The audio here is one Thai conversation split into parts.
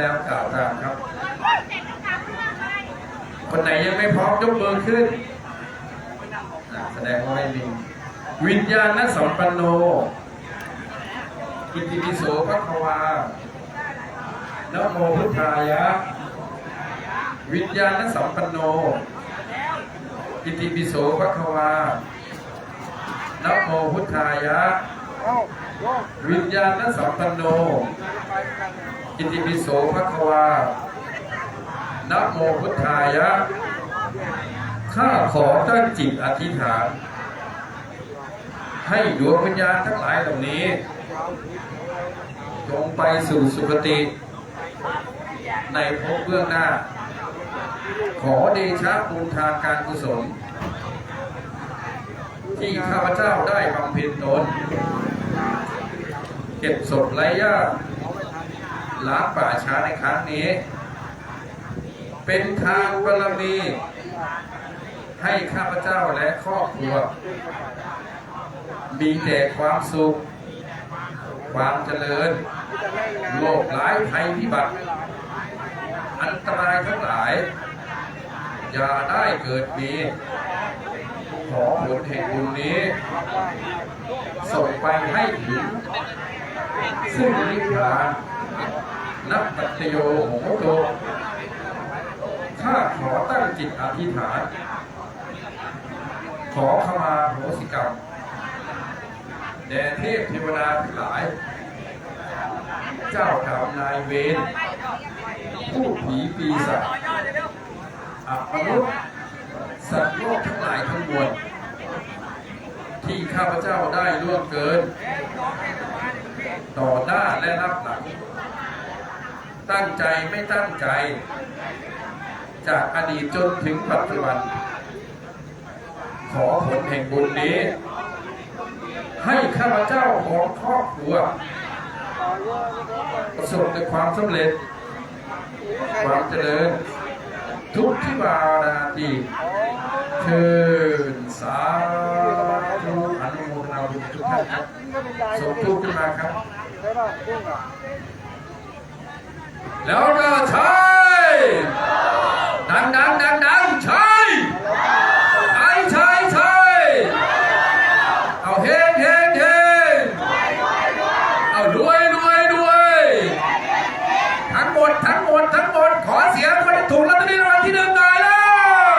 แล้วกล่าวตามครับ คนไหนยังไม่พร้อมยกมือขึ้น แสดงว่าไม่มีวิญญาณนัสัมปันโนอิติปิโสภควานโมพุทธายะ วิญญาณสัมปันโนอิติปิโสภควานโมพุทธายะ วิญญาณสัมปันโน อิติปิโสภควานะโมพุทธายะ ข้าขอตั้งจิตอธิษฐาน ให้ดวงวิญญาณทั้งหลายเหล่านี้จงไปสู่สุคติ ในภพเบื้องหน้า ขอเดชะบุญทานการกุศล ที่ข้าพเจ้าได้บำเพ็ญตนเก็บศพไร้ญาติ ล้างป่าช้าในครั้งนี้ เป็นทางบารมี ให้ข้าพเจ้าและครอบครัว มีแต่ความสุข ความเจริญ โลกร้ายภัยพิบัติ อันตรายทั้งหลาย อย่าได้เกิดมีขอผลแห่งบุญนี้ ส่งไปให้ถึงซึ่งนิพพาน นับปัจจโยโหโตข้าขอตั้งจิตอธิษฐาน ขอขมาโหสิกรรมแด่เทพเทวดาทั้งหลาย เจ้ากรรมนายเวรผู้ผีปีศาจอัปมนุษย์สัตว์โลกทั้งหลายทั้งมวลที่ข้าพเจ้าได้ล่วงเกิน ต่อหน้าและรับหลัง ตั้งใจไม่ตั้งใจ จากอดีตจนถึงปัจจุบัน ขอผลแห่งบุญนี้ ให้ข้าพเจ้าของครอบครัว ประสบแต่ความสำเร็จ ความเจริญ ทุกที่บาราตีเชิญสาธุอนุโมทนาบุญทุกท่านครับสมทุกขึ้นมาครับ แล้วก็ใช่ดังดังดังดังใช่ใช่ใช่ใช่เอาเฮงเฮงเฮงเอารวยรวยรวยทั้งหมดทั้งหมดทั้งหมดขอเสียงคนถูกลอตเตอรี่รางวัลที่หนึ่งหน่อยแล้ว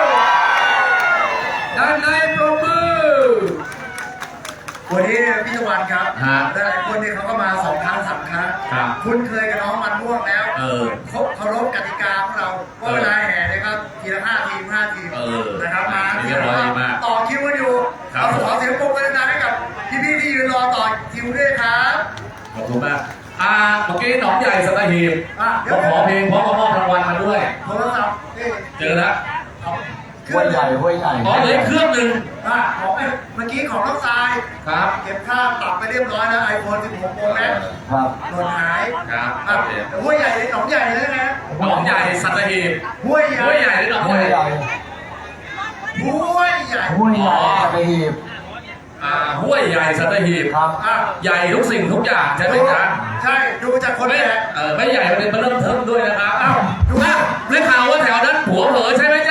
ด้านในปรบมือวันนี้พี่ตะวันครับฮะ หลายคนเนี่ยเขาก็มาสองครั้งสามครั้งครับ คุณเคยกับน้องมันม่วงแล้ว เออเขาเคารพกติกาของเราว่าเวลาแห่นะครับทีละห้าทีมห้าทีมเออนะครับมาเรียบร้อยมากต่อคิวกันอยู่ครับ เราขอเสียงปรบมือดังๆให้กับพี่ๆที่ยืนรอต่อคิวด้วยครับ ขอบคุณมากอ่าเมื่อกี้หนองใหญ่สัตหีบอะเดี๋ยวมาขอเพลงพร้อมกับมอบรางวัลมาด้วย โทรศัพท์นี่เจอแล้ว เครื่องใหญ่ห้วยใหญ่อ๋อเหลืออกเครื่องหนึ่งอะของเมื่อกี้ของน้องทรายครับ เก็บค่าปรับไปเรียบร้อยแล้วไอโฟน16 Pro Max ครับหล่นหายครับอะห้วยใหญ่เลยหนองใหญ่เลยนะหนองใหญ่สัตหีบห้วยใหญ่ห้วยใหญ่หรือหนองห้วยใหใหญ่ญ่ห้วยใหญ่ห้วยใหญ่สัตหีบอ่าห้วยใหญ่สัตหีบครับอะใหญ่ทุกสิ่งทุกอย่างใช่ไหมจ๊ะใช่ดูจากคนไม่แบกเออไม่ใหญ่เป็นมาเริ่มเทิมด้วยนะครับอ้าวดูอ้าวได้ข่าวว่าแถวนั้นผัวเผลอใช่ไหมจ๊ะ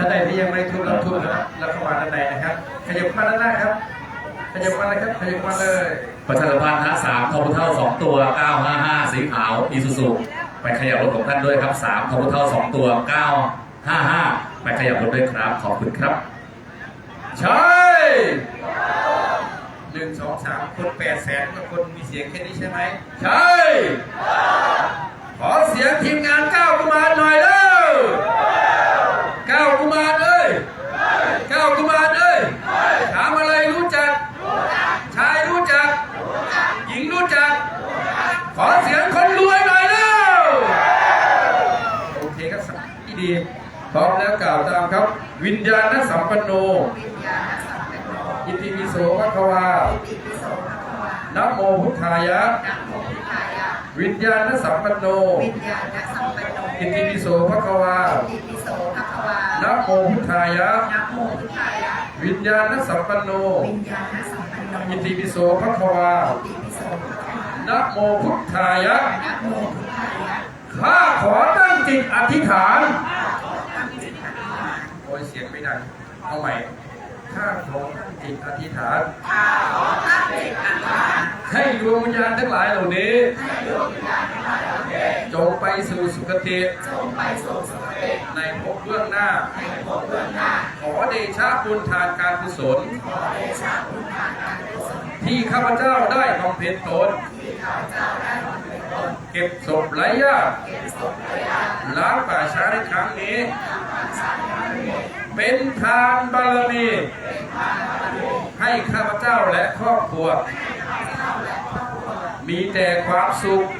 ท่านใดที่ยังไม่ทุบรับทุบนะครับแล้วเข้ามาด้านในนะครับ ขยับมาด้านหน้าครับ ขยับมาเลยครับ ขยับมาเลยประชาสัมพันธ์นะสามคอมเตอร์สองตัว955สีขาวอีซูซูไปขยับรถของท่านด้วยครับสามคอมเตอร์สองตัว955ไปขยับรถด้วยครับ ขอบคุณครับ ใช่หนึ่งสองสามคนแปดแสนกว่าคนมีเสียงแค่นี้ใช่ไหมใช่ขอเสียงทีมงานก้าวกุมาหน่อยเร็ว ก้าวกุมารเอ้ยก้าวกุมารเอ้ยถามอะไรรู้จัก ชายรู้จัก หญิงรู้จัก ขอเสียงคนรวยหน่อยเร็วโอเคครับสักที่ดี พร้อมแล้วกล่าวตามครับ วิญญาณสัมปันโน อิติปิโสภะคะวานะโมพุทธายะ วิญญาณสัมปันโนวิญญาณสัมปันโนอิติปิโสภะคะวา นะโมพุทธายะ นะโมพุทธายะ วิญญาณสัมปันโน วิญญาณสัมปันโนอิติปิโสภะคะวาอิติปิโสภะคะวานะโมพุทธายะ นะโมพุทธายะ ข้าขอตั้งจิตอธิษฐานโอ้ยเสียงไม่ดัง เอาใหม่ ข้าขอตั้งจิตอธิษฐาน ข้าขอตั้งจิตอธิษฐาน ให้ดวงวิญญาณทั้งหลายเหล่านี้จงไปสู่สุคติ จงไปสู่สุคติในภพเบื้องหน้า ในภพเบื้องหน้าขอเดชะบุญทานการกุศลขอเดชะบุญทานการกุศล ที่ข้าพเจ้าได้บำเพ็ญตนที่ข้าพเจ้าได้บำเพ็ญตนเก็บศพไร้ญาติเก็บศพไว้อาล้างป่าช้าในครั้งนี้ลังสารครั้งนี้ เป็นทานบารมี ให้ข้าพเจ้าและครอบครัว มีแต่ความสุขมีแต่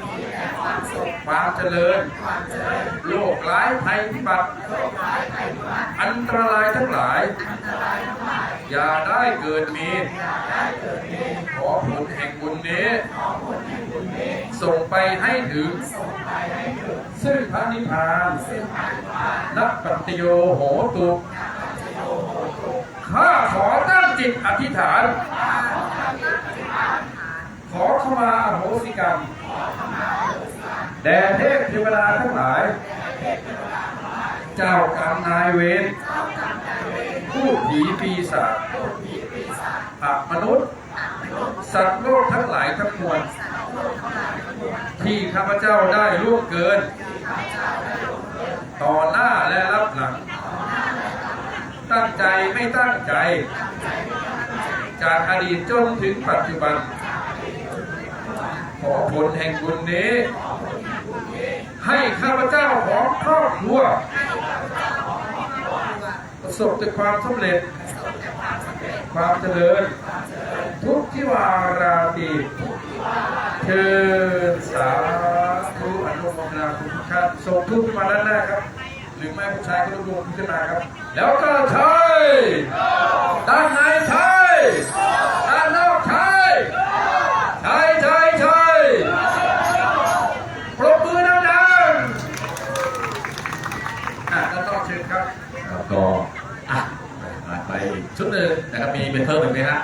ความสุขความเจริญความเจริญโรคร้ายภัยพิบัติโรคร้ายภัยพิบัติ อันตรายทั้งหลายอันตรายทั้งหลายอย่าได้เกิดมีอย่าได้เกิดมี ขอผลแห่งบุญนี้ขอผลแห่งบุญนี้ส่งไปให้ถึงส่งไปให้ถึง ซึ่งพระนิพพานซึ่งอันวานักปัตติโยโหตุนาปัจจโยโหตุข้าขอตั้งจิตอธิษฐานข้าขอตั้งจิตอธิษฐานขอขมาอโหสิกรรม แด่เทพเทวดาทั้งหลาย เจ้ากรรมนายเวรผู้ผีปีศาจผู้ผีปีศาจอัมนุษย์อัมนุษย์ สัตว์โลกทั้งหลายทั้งมวลที่ข้าพเจ้าได้ล่วงเกินที่ข้าพเจ้าได้ลงเกิน ต่อหน้าและรับหลัง ตั้งใจไม่ตั้งใจ จากอดีตจนถึงปัจจุบัน ขอผลแห่งบุญนี้ ให้ข้าพเจ้าของครอบครัวประสบแต่ความสำเร็จ ความเจริญ ทุกที่วาราตีเชิญสาธุอนุโมทนาคุณทุกท่านส่งทุกขึ้นมาด้านหน้าครับ หรือไม่ผู้ชายก็รวบรวมขึ้นมาครับ แล้วก็ใช่ด้านในใช่ด้านนอกใช่ใช่ใช่ใช่ปรบมือดังๆอะด้านนอกเชิญครับ แล้วก็อะผ่านไป ชุดหนึ่งนะครับมีเป็นเพิ่มอีกไหมฮะ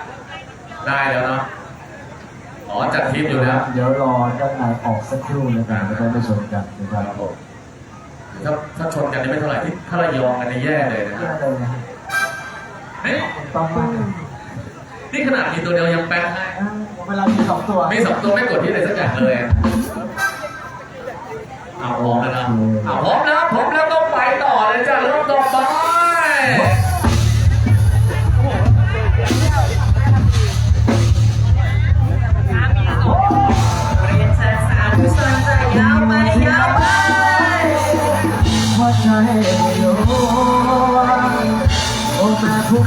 ได้แล้วเนาะอ๋อจัดทีมอยู่แล้วเดี๋ยวรอด้านในออกสักครู่นะครับแล้วก็ไปชมกันนะคครัรับบผมถ้าถ้าชนกันนี่ไม่เท่าไหร่ที่ถ้าระยองกันนี่แย่เลยนะแย่เลยนะครับเฮ้ยต้องมากครับนี่ขนาดมีตัวเดียวยังแป๊กให้อ่าเวลามีสองตัวมีสองตัวไม่กดที่เลยสักอย่างเลยอะเอาพร้อมแล้วนะเอาพร้อมแล้วพร้อมแล้วต้องไปต่อเลยจ้ะเริ่มต่อไป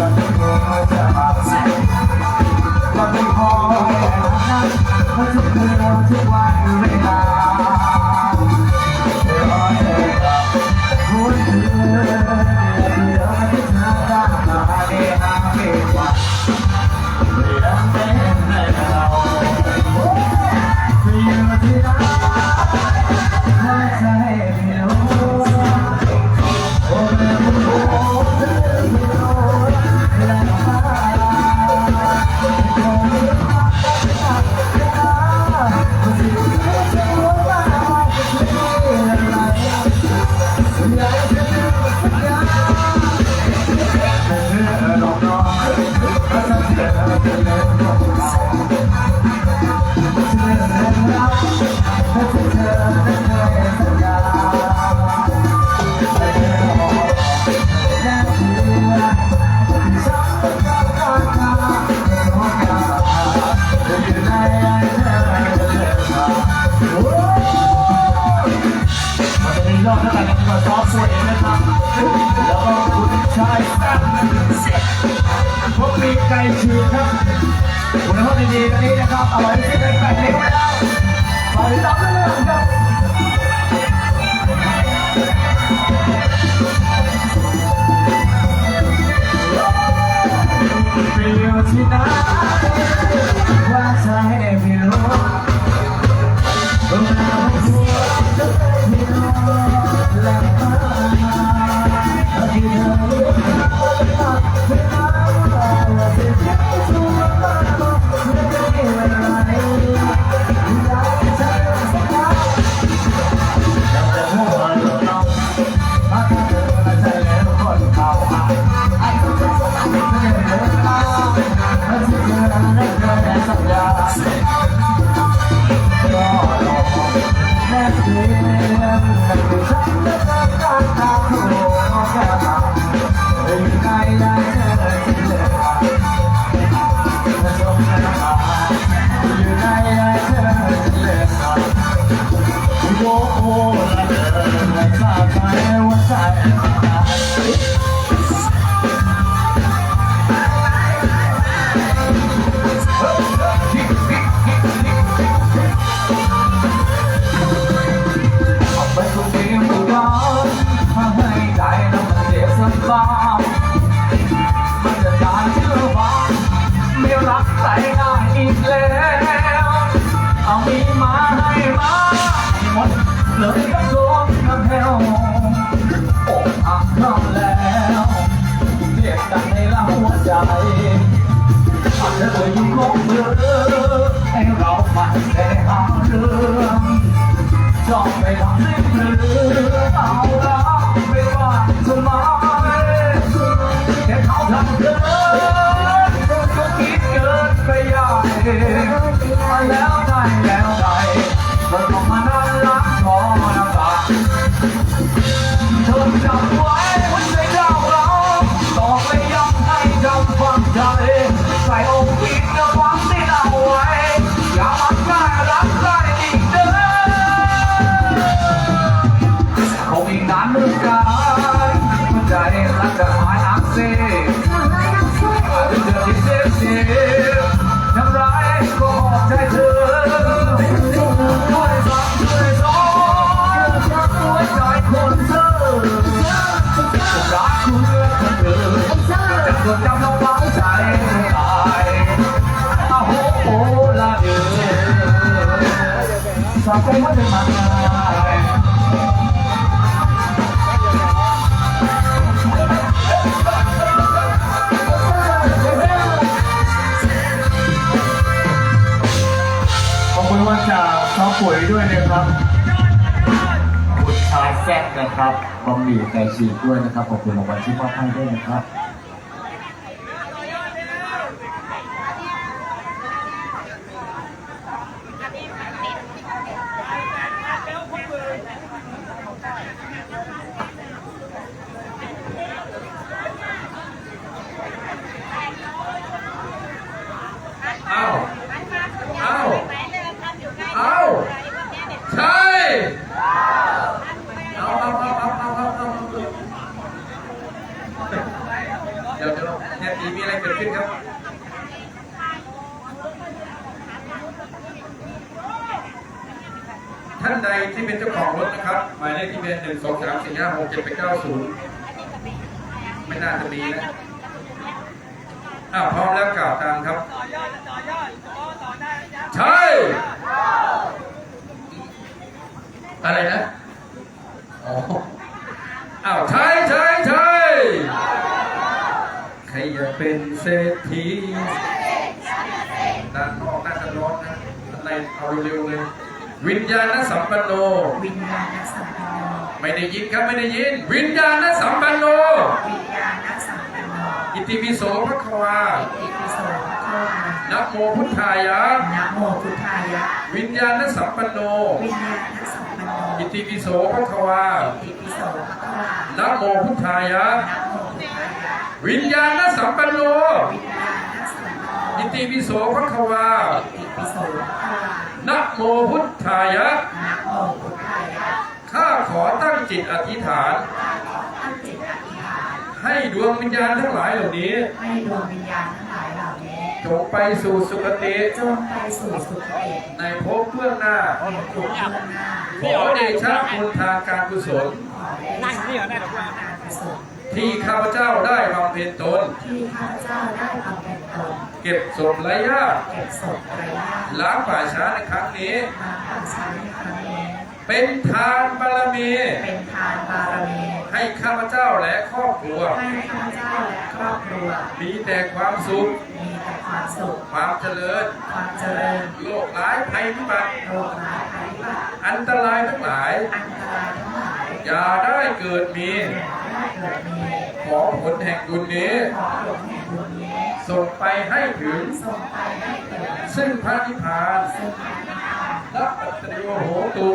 ทุกวันเวลา ดีๆตอนนี้นะครับเอาไว้ที่เป็นแปดนิ้วแล้วฝากติดตามด้วยครับเปลี่ยวที่ไหนว่าใจไม่รู้ต รักใครได้อีกแล้วเอามีมาให้มาหมดเลยก็โดนกระเพวอกหักนอนแล้วเรียกกันในละหัวใจอาจจะเลยยิ่งคงเบลอให้เรามาแต่หาเรื่องจองไปทำให้เธอเอาละไม่ว่าจะมา แล้วได้แล้วได้ ด้วยนะครับคุณชายแซกนะครับบะหมี่ไก่ฉีกด้วยนะครับขอบคุณรางวัลที่มอบให้ด้วยนะครับ เอ้า เอ้า เอ้า ใช่ เอาเอาเอาเอาเอาเอาเอาเดี๋ยวเดี๋ยวเนี่ยตีมีอะไรเกิดขึ้นครับ ท่านใดที่เป็นเจ้าของรถนะครับ หมายเลขที่เป็นหนึ่งสองสามสี่ห้าหกเจ็ดแปดเก้าศูนย์ไม่น่าจะมีนะอ้าวพร้อมแล้วกล่าวตามครับ ใช่ อะไรนะ อ๋อ อ้าว ใช่ใช่ใช่ใครอยาก เป็นเศรษฐีด้านนอกน่าจะร้อนนะด้านในเอาเร็วๆเลย วิญญาณสัมปันโน วิญญาณสัมปันโน ไม่ได้ยินครับไม่ได้ยิน วิญญาณสัมปันโน วิญญาณสัมปันโน อิติปิโสพระควาอิติปิโสภะคะวานะโมพุทธายะนะโมพุทธายะ วิญญาณสัมปันโน วิญญาณสัมปันโน อิติปิโสพระควาอิติปิโสภะคะวานะโมพุทธายะนะโมพุทธายะ วิญญาณสัมปันโนวิญญาณสัมปันโนอิติปิโสพระควาอิติปิโสภะคะวานะโมพุทธายะนะโมพุทธายะ ข้าขอตั้งจิตอธิษฐานตั้งจิตอธิษฐาน ให้ดวงวิญญาณทั้งหลายเหล่านี้ให้ดวงวิญญาณทั้งหลายเหล่านี้จงไปสู่สุคติจงไปสู่สุคติ ในภพเบื้องหน้าในภพเบื้องหน้าขอเดชะบุญทางการกุศลขอได้นั่งนี่เหรอได้หรอการกุศล ที่ข้าพเจ้าได้บำเพ็ญตน ที่ข้าพเจ้าได้บำเพ็ญตน เก็บศพไร้ญาติเก็บศพไร้ญาติล้างป่าช้าในครั้งนี้มาปัจจัยในครั้งนี้ เป็นทานบารมี เป็นทานบารมี ให้ข้าพเจ้าและครอบครัว ให้ข้าพเจ้าและครอบครัว มีแต่ความสุข มีแต่ความสุข ความเจริญ ความเจริญ โรคร้ายภัยพิบัติโรคร้ายภัยพิบัติ อันตรายทั้งหลาย อันตรายทั้งหลาย อย่าได้เกิดมี ขอผลแห่งบุญนี้ส่งไปให้ถึง ซึ่งพระนิพพานและปัตติโยโหตุ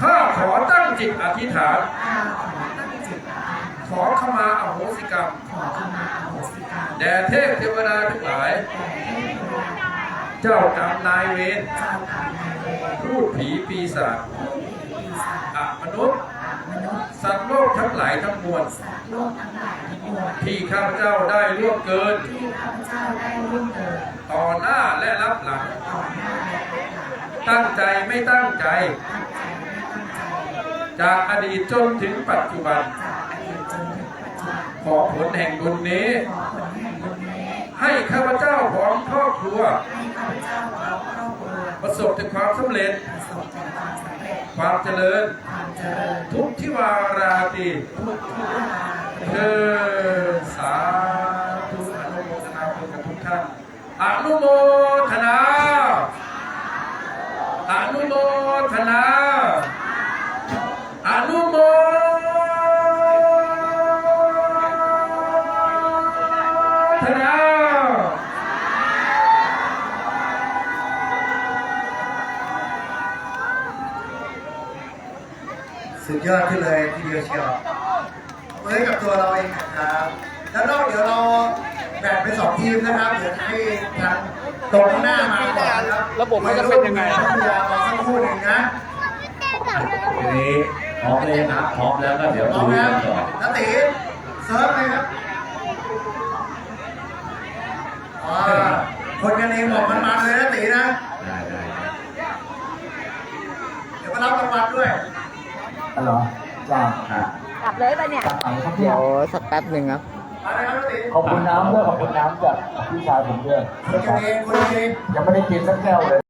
ข้าขอตั้งจิตอธิษฐาน ขอขมาอโหสิกรรม แด่เทพเทวดาทั้งหลาย เจ้ากรรมนายเวรพูดผีปีศาจอมนุษย์ สัตว์โลกทั้งหลายทั้งมวลสัตว์โลกทั้งหลายทั้งมวลที่ข้าพเจ้าได้ล่วงเกิน ที่ข้าพเจ้าได้ร่วมเกิดต่อหน้าและรับหลังต่อหน้าและรับหลังตั้งใจไม่ตั้งใจตั้งใจไม่ตั้งใจจากอดีตจนถึงปัจจุบันจากอดีตจนถึงปัจจุบันขอผลแห่งบุญนี้ขอผลแห่งบุญนี้ ให้ข้าพเจ้าพร้อมครอบครัวให้ข้าพเจ้าและครอบครัวประสบแต่ความสำเร็จประสบแต่ความสำเร็จ ความเจริญความเจริญ ทุกทิวาราตรีทุกทุกเวาเธอสาธุอนุโมทนาบุญกับทุกท่านอนุโมทนาอนุโมทนาอนุโม ทีมนะครับเดี๋ยวให้ทางตรงข้างหน้ามาก่อนนะครับระบบมันจะเป็นยังไงพัทยามาสักครู่หนึ่งนะทีนี้พร้อมเลยนะครับพร้อมแล้วก็เดี๋ยวพร้อดูมกัแล้วนต่อนาตีเซิร์ฟเลยครับอ่าคนกันเองบอกมันๆเลยนะตีนะ ได้ได้เดี๋ยวมารับรางวัลด้วยเหรอจ้ากลับเลยปะเนี่ยจับไหนครับพี่เดี๋ยวสักแป๊บหนึ่งครับ มาเลยครับนาตีขอบคุณน้ำด้วยขอบคุณน้ำจากพี่ชายผมด้วยคนกันเองคนกันเองยังไม่ได้กินสักแก้วเลย